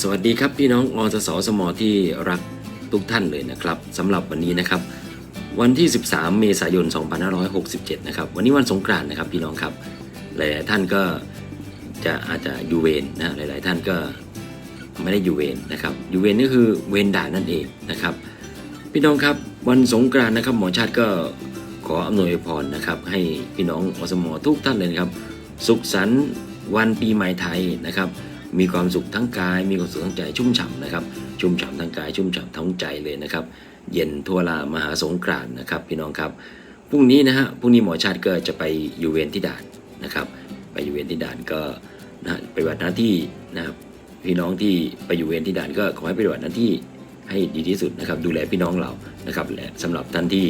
สวัสดีครับพี่น้องอสสสมที่รักทุกท่านเลยนะครับสำหรับวันนี้นะครับ วันที่ 13 เมษายน 2567 นะครับ วันนี้วันสงกรานต์นะครับพี่น้องครับ หลาย ๆ ท่านก็จะอาจจะอยู่เวรนะ หลาย ๆ ท่านก็ไม่ได้อยู่เวรนะครับ อยู่เวรก็คือเวรด่านนั่นเองนะครับ พี่น้องครับวันสงกรานต์นะครับ หมอชาติก็ขออำนวยพรนะครับ ให้พี่น้องอสมทุกท่านเลยครับ สุขสันต์วันปีใหม่ไทยนะครับ มีความสุขทั้งกาย มีความสุขทั้งใจชุ่มฉ่ำนะครับ ชุ่มฉ่ำทั้งกายชุ่มฉ่ำทั้งใจเลยนะครับ เย็นทั่วลามหาสงกรานต์นะครับ พี่น้องครับพรุ่งนี้นะฮะพรุ่งนี้หมอชาติก็จะไปอยู่เวรที่ด่านนะครับ ไปอยู่เวรที่ด่านก็นะไปปฏิบัติหน้าที่นะครับพี่น้องที่ไปอยู่เวรที่ด่านก็ขอให้ปฏิบัติหน้าที่ ให้ดีที่สุดนะครับ ดูแลพี่น้องเรานะครับและสำหรับท่านที่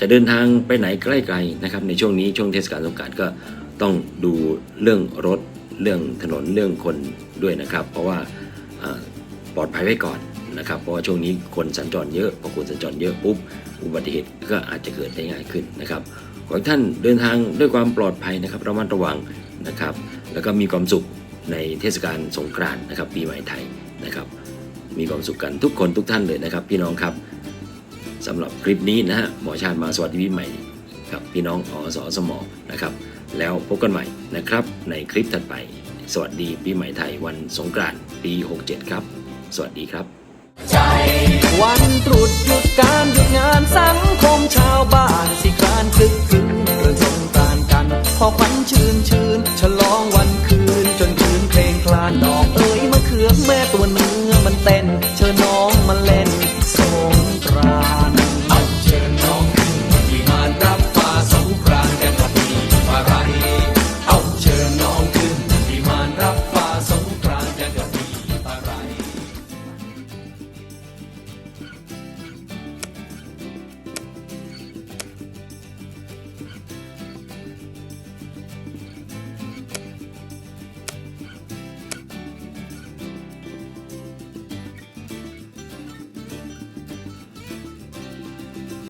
จะเดินทางไปไหนใกล้ๆนะครับ ในช่วงนี้ช่วงเทศกาลสงกรานต์ก็ต้องดูเรื่องรถเรื่องถนนเรื่องคนด้วยนะครับ เพราะว่าอ่าปลอดภัยไว้ก่อนนะครับ เพราะว่าช่วงนี้คนสัญจรเยอะพอคนสัญจรเยอะปุ๊บอุบัติเหตุก็อาจจะเกิดได้ง่ายขึ้นนะครับขอให้ท่านเดินทางด้วยความปลอดภัยนะครับระมัดระวังนะครับ แล้วก็มีความสุขในเทศกาลสงกรานต์นะครับปีใหม่ไทยนะครับ มีความสุขกันทุกคนทุกท่านเลยนะครับ พี่น้องครับสำหรับคลิปนี้นะฮะหมอชาญมาสวัสดีปีใหม่กับพี่น้องอสอสมองนะครับ แล้วพบกันใหม่นะครับ ในคลิปถัดไป สวัสดีปีใหม่ไทยวันสงกรานต์ปี 67 ครับ สวัสดีครับวันตรุษหยุดการหยุดงานสังคมชาวบ้านสิกรานคึกคืนเรื่องสงกรานกัน พอควันชื่นชื่นฉลองวันคืน จนคืนเพลงคลานดอกเอ๋ยมะเขือแม่ตัวหนึ่ง